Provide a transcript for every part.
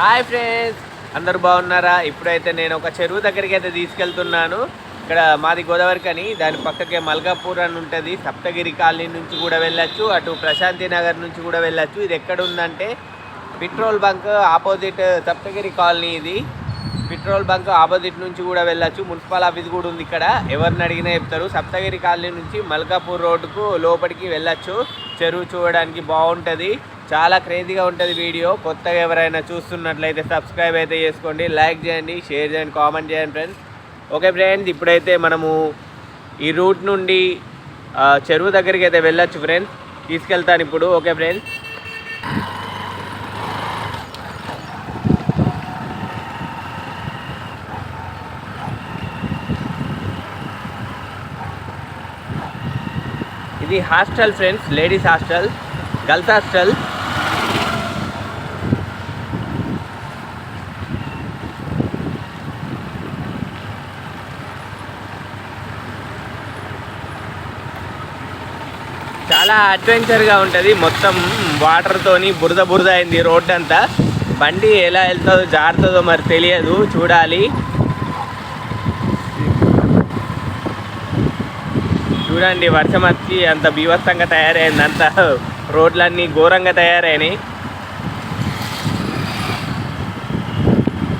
Hi friends. అందరు బాగున్నారా? ఇప్పుడైతే నేను ఒక చెరువు దగ్గరికి అయితే తీసుకెళ్తున్నాను. ఇక్కడ మాది గోదావరి కని దాని పక్కకే మల్కాపూర్ అని ఉంటుంది. సప్తగిరి కాలనీ నుంచి కూడా వెళ్ళొచ్చు అటు ప్రశాంతి నగర్ నుంచి కూడా వెళ్ళొచ్చు. ఇది ఎక్కడ ఉందంటే petrol bunk opposite Saptagiri colony ఇది. పెట్రోల్ బంక్ ఆపోజిట్ నుంచి కూడా వెళ్ళొచ్చు. మున్సిపల్ ఆఫీస్ కూడా ఉంది ఇక్కడ. ఎవరిని అడిగినా చెప్తారు. సప్తగిరి కాలనీ నుంచి మల్కాపూర్ రోడ్డుకు లోపలికి వెళ్ళొచ్చు. చెరువు చూడడానికి బాగుంటుంది. చాలా క్రేజీగా ఉంటుంది వీడియో. కొత్తగా ఎవరైనా చూస్తున్నట్లయితే సబ్స్క్రైబ్ అయితే చేసుకోండి. లైక్ చేయండి షేర్ చేయండి కామెంట్ చేయండి ఫ్రెండ్స్ ఓకే ఫ్రెండ్స్ ఇప్పుడైతే మనము ఈ రూట్ నుండి చెరువు దగ్గరికి అయితే వెళ్ళొచ్చు ఫ్రెండ్స్ తీసుకెళ్తాను ఇప్పుడు. ఓకే ఫ్రెండ్స్ ఇది hostel friends ladies hostel girls hostel చాలా అడ్వెంచర్గా ఉంటుంది. మొత్తం వాటర్తోని బురద బురద అయింది రోడ్ అంతా బండి ఎలా వెళ్తుందో జారుతుందో మరి తెలియదు. చూడాలి. చూడండి వర్షం వచ్చి అంత బీభత్సంగా తయారైంది. అంత రోడ్లన్నీ ఘోరంగా తయారైనాయి.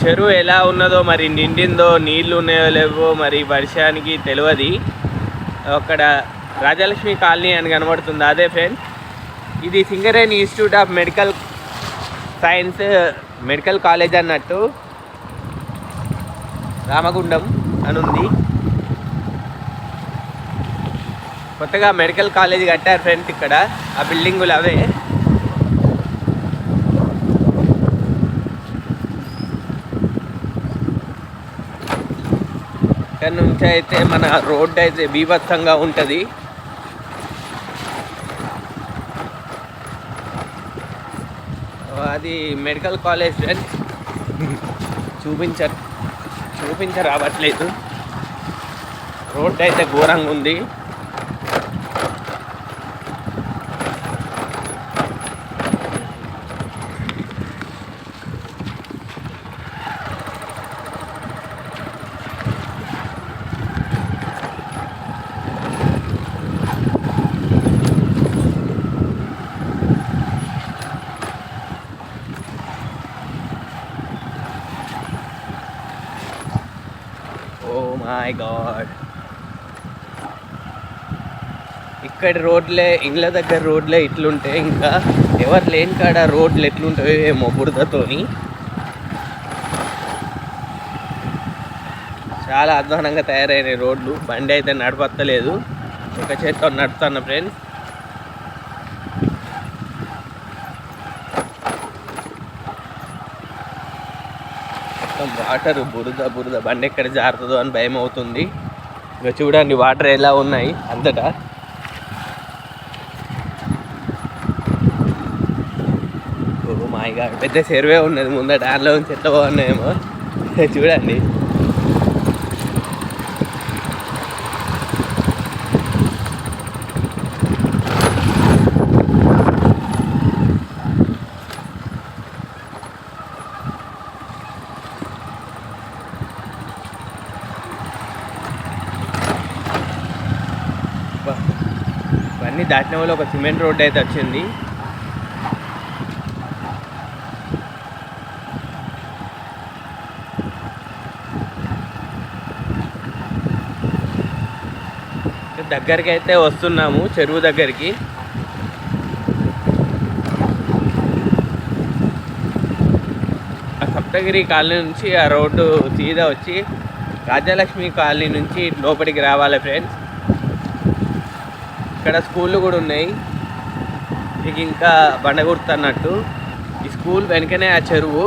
చెరువు ఎలా ఉన్నదో మరి నిండిందో నీళ్ళు ఉన్నాయో లేవో మరి వర్షానికి తెలియదు అక్కడ రాజలక్ష్మి కాలనీ అని కనబడుతుంది. అదే ఫ్రెండ్స్ ఇది Singareni institute of medical science medical college అన్నట్టు రామగుండం అని ఉంది. కొత్తగా మెడికల్ కాలేజ్ కట్టారు ఫ్రెండ్స్ ఇక్కడ. ఆ బిల్డింగులు అవే. ఇక్కడ నుంచి అయితే మన రోడ్ అయితే బీభత్సంగా ఉంటుంది. అది మెడికల్ కాలేజ్ ఫ్రెండ్స్. చూపించ రావట్లేదు రోడ్ అయితే ఘోరంగా ఉంది. ఇక్కడ రోడ్లే ఇండ్ల దగ్గర రోడ్లే ఇట్లుంటే ఇంకా ఎవరు లేని కాడ రోడ్లు ఎట్లుంటాయో ఏమో బురదతోని. చాలా అధ్వానంగా తయారైన రోడ్లు. బండి అయితే నడపత్తలేదు. ఒక చేత్తో నడుపుతున్న ఫ్రెండ్స్. మొత్తం వాటర్ బురద బురద. బండి ఎక్కడ జారుతుందో అని భయం అవుతుంది ఇంకా చూడండి వాటర్ ఎలా ఉన్నాయి అంతటా. ఓ పెద్ద చెరువే ఉన్నది ముందట దానిలో నుంచి ఎట్లా బాగున్నాయేమో చూడండి. ఇవన్నీ దాటిన వల్ల ఒక సిమెంట్ రోడ్ అయితే వచ్చింది. దగ్గరికి అయితే వస్తున్నాము చెరువు దగ్గరికి. ఆ సప్తగిరి కాలనీ నుంచి ఆ రోడ్డు సీదా వచ్చి రాజ్యలక్ష్మి కాలనీ నుంచి లోపలికి రావాలి ఫ్రెండ్స్. ఇక్కడ స్కూళ్ళు కూడా ఉన్నాయి. మీకు ఇంకా బండగుర్తు అన్నట్టు. ఈ స్కూల్ వెనకనే ఆ చెరువు.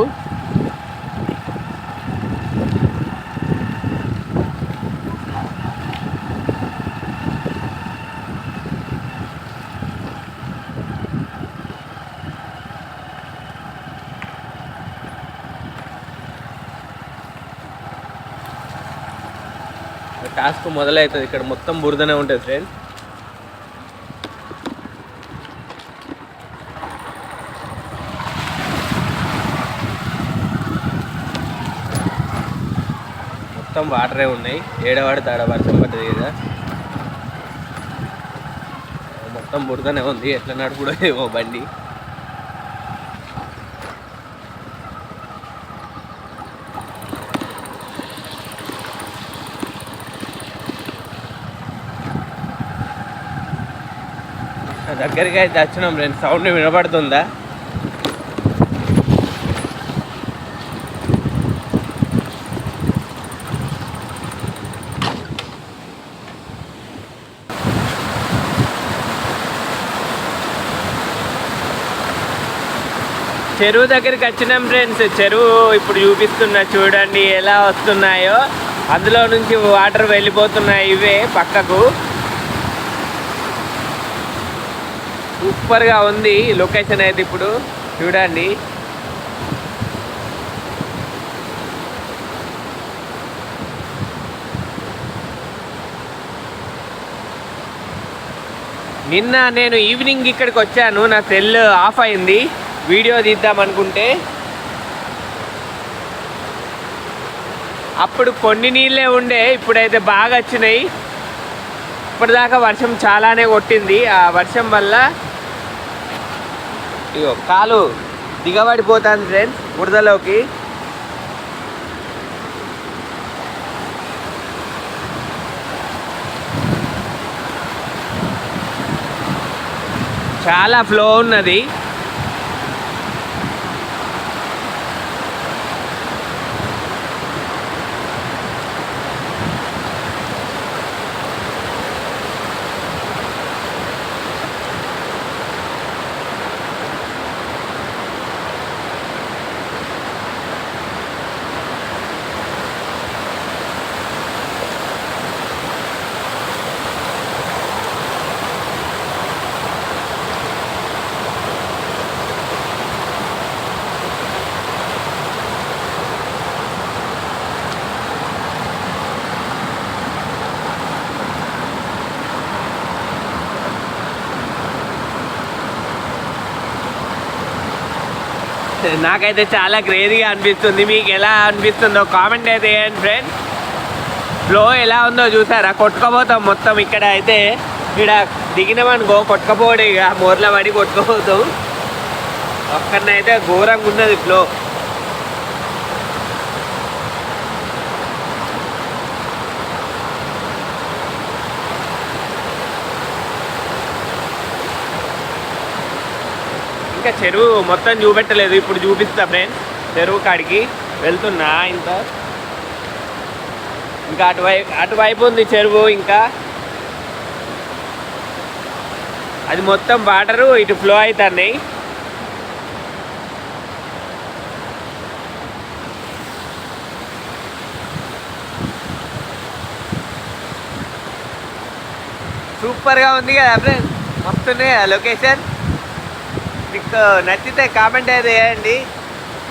మొదలవుతుంది ఇక్కడ మొత్తం బురదనే ఉంటుంది ఫ్రెండ్ మొత్తం వాటరే ఉన్నాయి. ఏడవాడి ఆడ వర్షం కదా. మొత్తం బురదనే ఉంది. ఎట్లన్నాడు కూడా ఏమో బండి. దగ్గరికి అయితే వచ్చినాం రెండు సౌండ్ వినపడుతుందా చెరువు దగ్గరికి వచ్చినాం ఫ్రెండ్స్ చెరువు ఇప్పుడు చూపిస్తున్నా చూడండి ఎలా వస్తున్నాయో. అందులో నుంచి వాటర్ వెళ్ళిపోతున్నాయి ఇవే పక్కకు. సూపర్గా ఉంది లొకేషన్ అయితే ఇప్పుడు. చూడండి. నిన్న నేను ఈవినింగ్ ఇక్కడికి వచ్చాను. నా సెల్ ఆఫ్ అయింది. వీడియో తీద్దాం అనుకుంటే. అప్పుడు కొన్ని నీళ్ళే ఉండే ఇప్పుడైతే బాగా వచ్చినాయి. ఇప్పటిదాకా వర్షం చాలానే కొట్టింది. ఆ వర్షం వల్ల ఇగో కాలు దిగబడిపోతుంది ఫ్రెండ్స్ బురదలోకి. చాలా ఫ్లో ఉన్నది. నాకైతే చాలా క్రేజీగా అనిపిస్తుంది. మీకు ఎలా అనిపిస్తుందో కామెంట్ అయితే వేయండి ఫ్రెండ్ ఫ్లో ఎలా ఉందో చూసారా? కొట్టుకపోతాం మొత్తం ఇక్కడ అయితే. ఇక్కడ దిగినామనుకో కొట్టుకపోవడం ఇక. మోర్ల పడి కొట్టుకపోతాం. ఒక్కడనైతే ఘోరంగా ఉన్నది ఫ్లో ఇంకా చెరువు మొత్తం చూపెట్టలేదు. ఇప్పుడు చూపిస్తా ఫ్రెండ్స్ చెరువు కాడికి వెళ్తున్నా ఇంత. ఇంకా అటువైపు అటువైపు ఉంది చెరువు ఇంకా. అది మొత్తం వాటరు ఇటు ఫ్లో అవుతున్నాయి సూపర్గా ఉంది కదా ఫ్రెండ్ మస్తున్నాయి ఆ లొకేషన్ మీకు నచ్చితే కామెంట్ అయితే వేయండి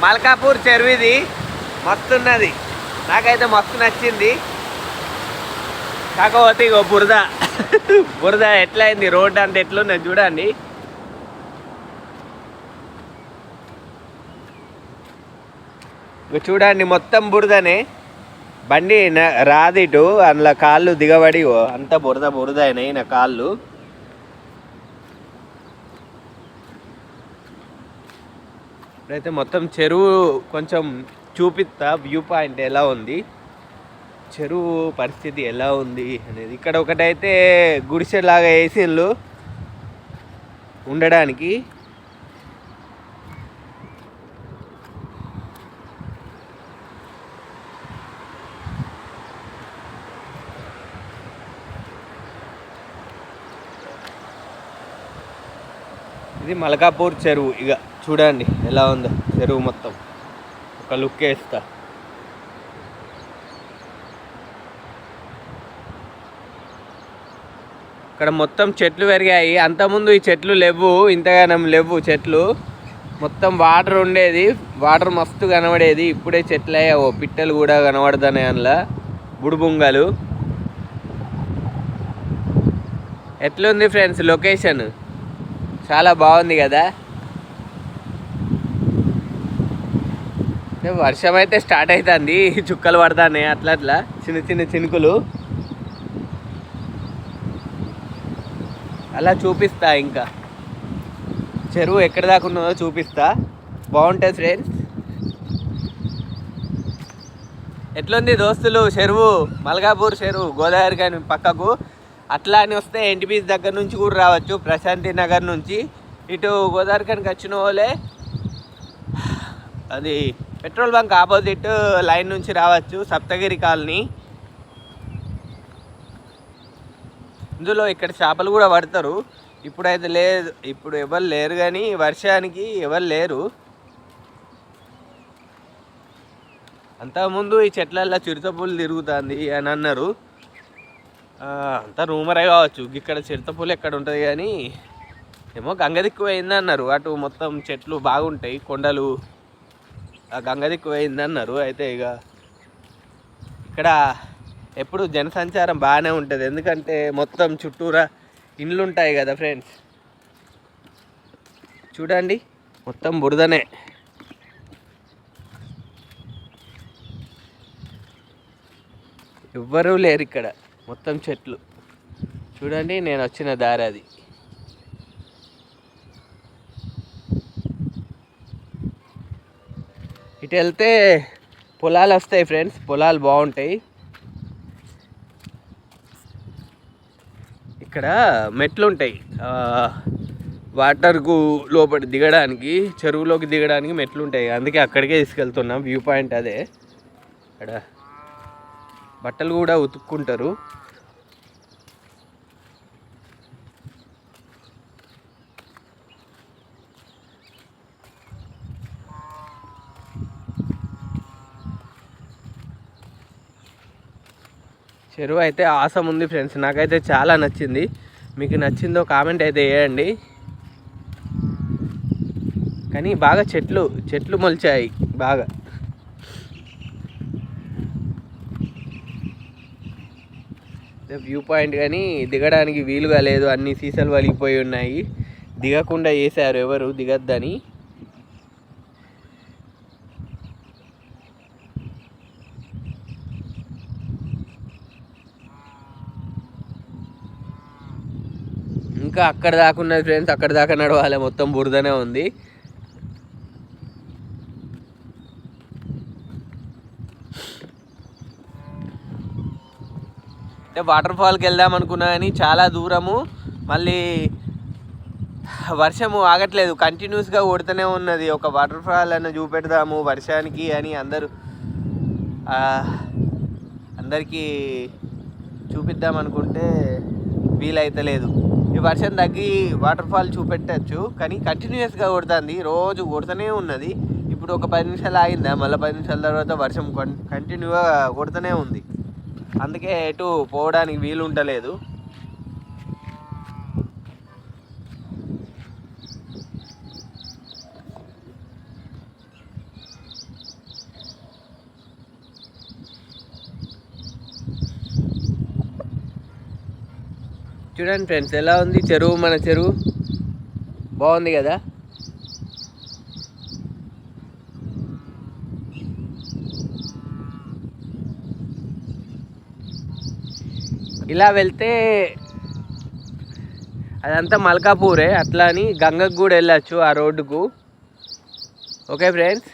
మల్కాపూర్ చెరువు మస్తు ఉన్నది నాకైతే మస్తు నచ్చింది. కాకపోతే ఇగో బురద. బురద ఎట్లయింది? రోడ్ అంత ఎట్లున్నది చూడండి. చూడండి మొత్తం బురదనే. బండి రాదిటు. అందులో కాళ్ళు దిగబడి అంత బురద బురద అయినాయి నా కాళ్ళు. ఇప్పుడైతే మొత్తం చెరువు కొంచెం చూపిస్తా వ్యూ పాయింట్ ఎలా ఉంది. చెరువు పరిస్థితి ఎలా ఉంది అనేది. ఇక్కడ ఒకటైతే గుడిసెలాగా వేసిండ్లు ఉండడానికి. ఇది మలకాపూర్ చెరువు ఇక చూడండి ఎలా ఉందో చెరువు మొత్తం. ఒక లుక్ వేస్తా ఇక్కడ మొత్తం చెట్లు పెరిగాయి. అంతకుముందు ఈ చెట్లు లేవు ఇంతగానం లేవు చెట్లు. మొత్తం వాటర్ ఉండేది వాటర్ మస్తు కనబడేది. ఇప్పుడే చెట్లు అయ్యావు పిట్టలు కూడా కనబడతాయి అందులో. బుడుబొంగలు. ఎట్లుంది ఫ్రెండ్స్ లొకేషన్? చాలా బాగుంది కదా? వర్షం అయితే స్టార్ట్ అవుతుంది చుక్కలు పడతాయి అట్లా అట్లా. చిన్న చిన్న చినుకులు. అలా చూపిస్తా ఇంకా. చెరువు ఎక్కడ దాకా ఉన్నదో చూపిస్తా. బాగుంటుంది ఫ్రెండ్స్ ఎట్లుంది దోస్తులు చెరువు? మల్కాపూర్ చెరువు గోదావరి కానీ పక్కకు. అట్లా అని వస్తే ఎన్టీపీస్ దగ్గర నుంచి కూడా రావచ్చు ప్రశాంతి నగర్ నుంచి. ఇటు గోదావరి కానికి వచ్చిన వాళ్ళే. అది పెట్రోల్ బంక్ ఆపోజిట్ లైన్ నుంచి రావచ్చు సప్తగిరి కాలనీ. ఇందులో ఇక్కడ చేపలు కూడా పడతారు. ఇప్పుడైతే లేదు ఇప్పుడు ఎవరు లేరు కానీ వర్షానికి ఎవరు లేరు. అంతకుముందు ఈ చెట్లల్లో చిరుతపులు తిరుగుతుంది అని అన్నారు. అంతా రూమరే కావచ్చు. ఇక్కడ చిరుతపులు ఎక్కడ ఉంటుంది కానీ ఏమో గంగ దిక్కు అయిందన్నారు అన్నారు. అటు మొత్తం చెట్లు బాగుంటాయి కొండలు ఆ గంగ దిక్కు పోయింది అన్నారు అయితే ఇక ఇక్కడ ఎప్పుడు జనసంచారం బాగానే ఉంటుంది. ఎందుకంటే మొత్తం చుట్టూరా ఇండ్లు ఉంటాయి కదా ఫ్రెండ్స్. చూడండి మొత్తం బురదనే. ఎవ్వరూ లేరు ఇక్కడ. మొత్తం చెట్లు. చూడండి నేను వచ్చిన దారి అది. ఇటు వెళ్తే పొలాలు వస్తాయి ఫ్రెండ్స్ పొలాలు బాగుంటాయి. ఇక్కడ మెట్లు ఉంటాయి. వాటర్కు లోపల దిగడానికి చెరువులోకి దిగడానికి మెట్లు ఉంటాయి. అందుకే అక్కడికే తీసుకెళ్తున్నాం. వ్యూ పాయింట్ అదే. అక్కడ బట్టలు కూడా ఉతుక్కుంటారు. చెరువు అయితే ఆసం ఉంది ఫ్రెండ్స్. నాకైతే చాలా నచ్చింది. మీకు నచ్చిందో కామెంట్ అయితే వేయండి కానీ బాగా చెట్లు చెట్లు మొలిచాయి బాగా. వ్యూ పాయింట్ కానీ దిగడానికి వీలుగా లేదు. అన్ని సీసాలు వలిగిపోయి ఉన్నాయి. దిగకుండా వేసారు ఎవరు? దిగద్దని. ఇంకా అక్కడ దాకా ఉన్నది ఫ్రెండ్స్ అక్కడ దాకా నడవాలి. మొత్తం బురదనే ఉంది. అంటే వాటర్ ఫాల్కి వెళ్దాం అనుకున్నా కానీ చాలా దూరము. మళ్ళీ వర్షము ఆగట్లేదు. కంటిన్యూస్గా కొడుతూనే ఉన్నది. ఒక వాటర్ ఫాల్ అన్న చూపెడదాము వర్షానికి అని అందరూ అందరికీ చూపిద్దాం అనుకుంటే వీలైతలేదు. వర్షం తగ్గి వాటర్ ఫాల్ చూపెట్టచ్చు. కానీ కంటిన్యూస్గా కొడుతుంది. రోజు కొడుతూనే ఉన్నది. ఇప్పుడు ఒక పది నిమిషాలు ఆగిందా? మళ్ళీ పది నిమిషాల తర్వాత వర్షం కంటిన్యూగా కొడుతూనే ఉంది. అందుకే ఎటు పోవడానికి వీలు ఉండలేదు చూడండి ఫ్రెండ్స్ ఎలా ఉంది? చెరువు మన చెరువు? బాగుంది కదా? ఇలా వెళ్తే అదంతా మల్కాపూరే అట్లా అని గంగకు కూడా వెళ్ళచ్చు ఆ రోడ్డుకు. Okay friends?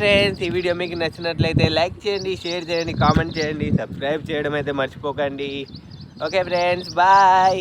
ఫ్రెండ్స్ ఈ వీడియో మీకు నచ్చినట్లయితే లైక్ చేయండి షేర్ చేయండి కామెంట్ చేయండి సబ్స్క్రైబ్ చేయడం అయితే మర్చిపోకండి. Okay friends bye